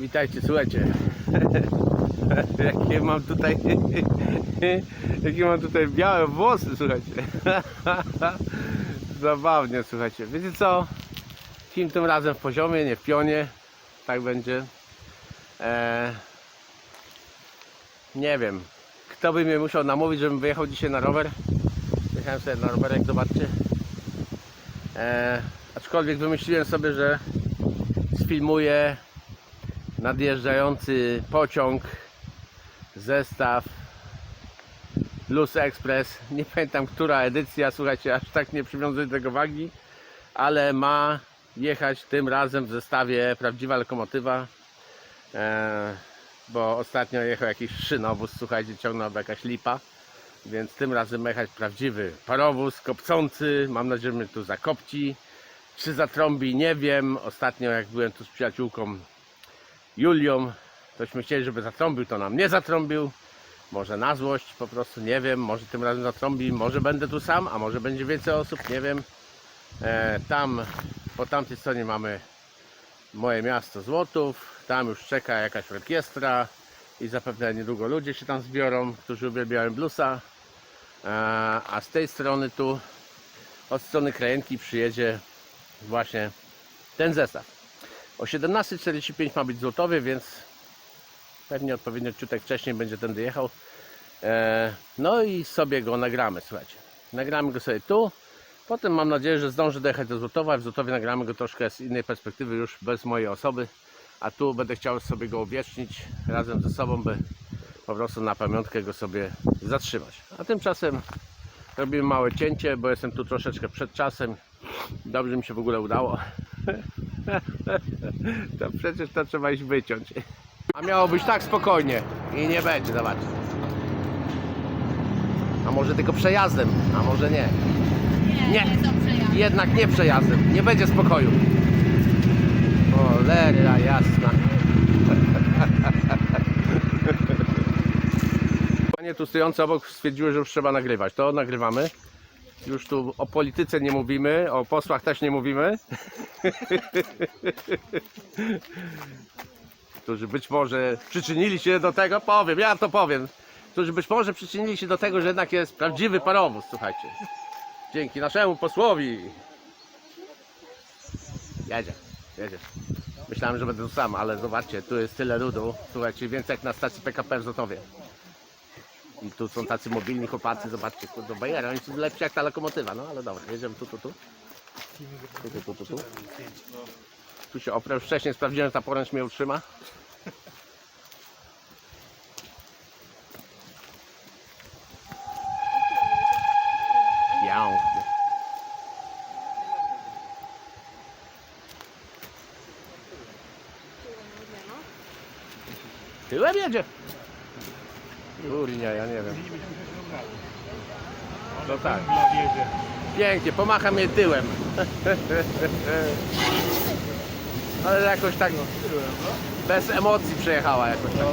Witajcie, słuchajcie. Jakie mam tutaj. Jakie mam tutaj białe włosy, słuchajcie. Zabawnie, słuchajcie. Wiecie co? Film tym razem w poziomie, nie w pionie. Tak będzie. Eee, nie wiem. Kto by mnie musiał namówić, żebym wyjechał dzisiaj na rower? Jechałem sobie na rowerek, zobaczcie. Eee, aczkolwiek wymyśliłem sobie, że sfilmuję nadjeżdżający pociąg, zestaw Luz Express. Nie pamiętam, która edycja, słuchajcie, aż tak nie przywiązuję do tego wagi, ale ma jechać tym razem w zestawie prawdziwa lokomotywa. E, bo ostatnio jechał jakiś szynowóz, słuchajcie, ciągnął jakaś lipa. Więc tym razem jechać prawdziwy parowóz kopcący. Mam nadzieję, że mnie tu zakopci. Czy zatrąbi, nie wiem. Ostatnio jak byłem tu z przyjaciółką Julią, tośmy chcieli, żeby zatrąbił, to nam nie zatrąbił. Może na złość, po prostu nie wiem. Może tym razem zatrąbi, może będę tu sam, a może będzie więcej osób, nie wiem. E, tam, po tamtej stronie mamy moje miasto Złotów. Tam już czeka jakaś orkiestra i zapewne niedługo ludzie się tam zbiorą, którzy uwielbiają bluesa. E, a z tej strony tu, od strony Krajenki przyjedzie właśnie ten zestaw. O 17.45 ma być złotowy, więc pewnie odpowiednio ciutek wcześniej będzie tędy jechał. E, no i sobie go nagramy, słuchajcie. Nagramy go sobie tu. Potem mam nadzieję, że zdążę dojechać do Złotowa. W Złotowie nagramy go troszkę z innej perspektywy, już bez mojej osoby. A tu będę chciał sobie go uwiecznić razem ze sobą, by po prostu na pamiątkę go sobie zatrzymać. A tymczasem robimy małe cięcie, bo jestem tu troszeczkę przed czasem. Dobrze mi się w ogóle udało. To przecież to trzeba iść wyciąć. A miało być tak spokojnie i nie będzie, zobaczcie. A może tylko przejazdem, a może nie. Nie. Jednak nie przejazdem, nie będzie spokoju. Cholera jasna. Panie tu stojące obok stwierdziły, że już trzeba nagrywać. To nagrywamy. Już tu o polityce nie mówimy, o posłach też nie mówimy. Którzy być może przyczynili się do tego, powiem, ja to powiem. Którzy być może przyczynili się do tego, że jednak jest prawdziwy parowóz, słuchajcie. Dzięki naszemu posłowi. Jedzie, jedzie. Myślałem, że będę tu sam, ale zobaczcie, tu jest tyle ludu. Słuchajcie, więcej jak na stacji PKP w Zotowie. I tu są tacy mobilni chłopacy, zobaczcie, do bajera, oni są lepsi jak ta lokomotywa, no ale dobra, jedziemy tu, tu, tu. Tu, tu, tu, tu, tu. Tu się oprę, wcześniej sprawdziłem, że ta poręcz mnie utrzyma. Jau. Tyłem jedzie. Kurnia, ja nie wiem. No tak. Pięknie, pomacha mnie tyłem. Ale jakoś tak bez emocji przejechała jakoś tak.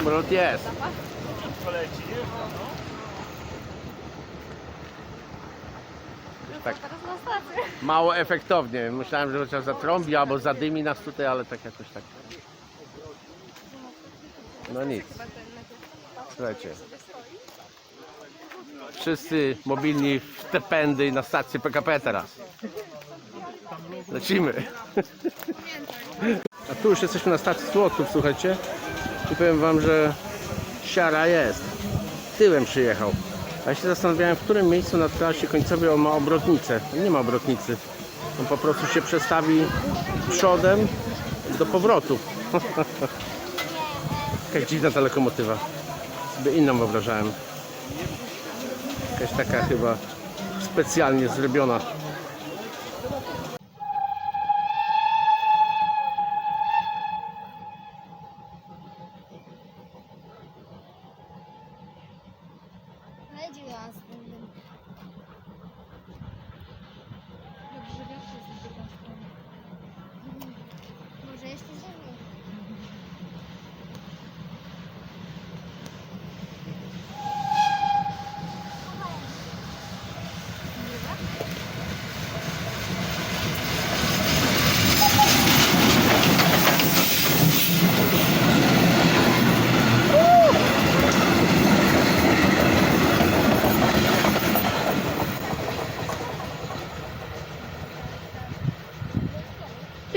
Smród jest. Tak. Mało efektownie. Myślałem, że chociaż zatrąbi albo zadymi nas tutaj, ale tak jakoś tak. No nic. Słuchajcie. Wszyscy mobilni w te pędy na stację PKP teraz. Lecimy. A tu już jesteśmy na stacji Złotów, słuchajcie. I powiem wam, że siara jest. Tyłem przyjechał. A ja się zastanawiałem, w którym miejscu na trasie końcowej on ma obrotnicę. Nie ma obrotnicy. On po prostu się przestawi przodem do powrotu. Jaka dziwna ta lokomotywa. Sobie inną wyobrażałem. Jakaś taka chyba specjalnie zrobiona.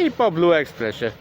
I po Blue Expressie.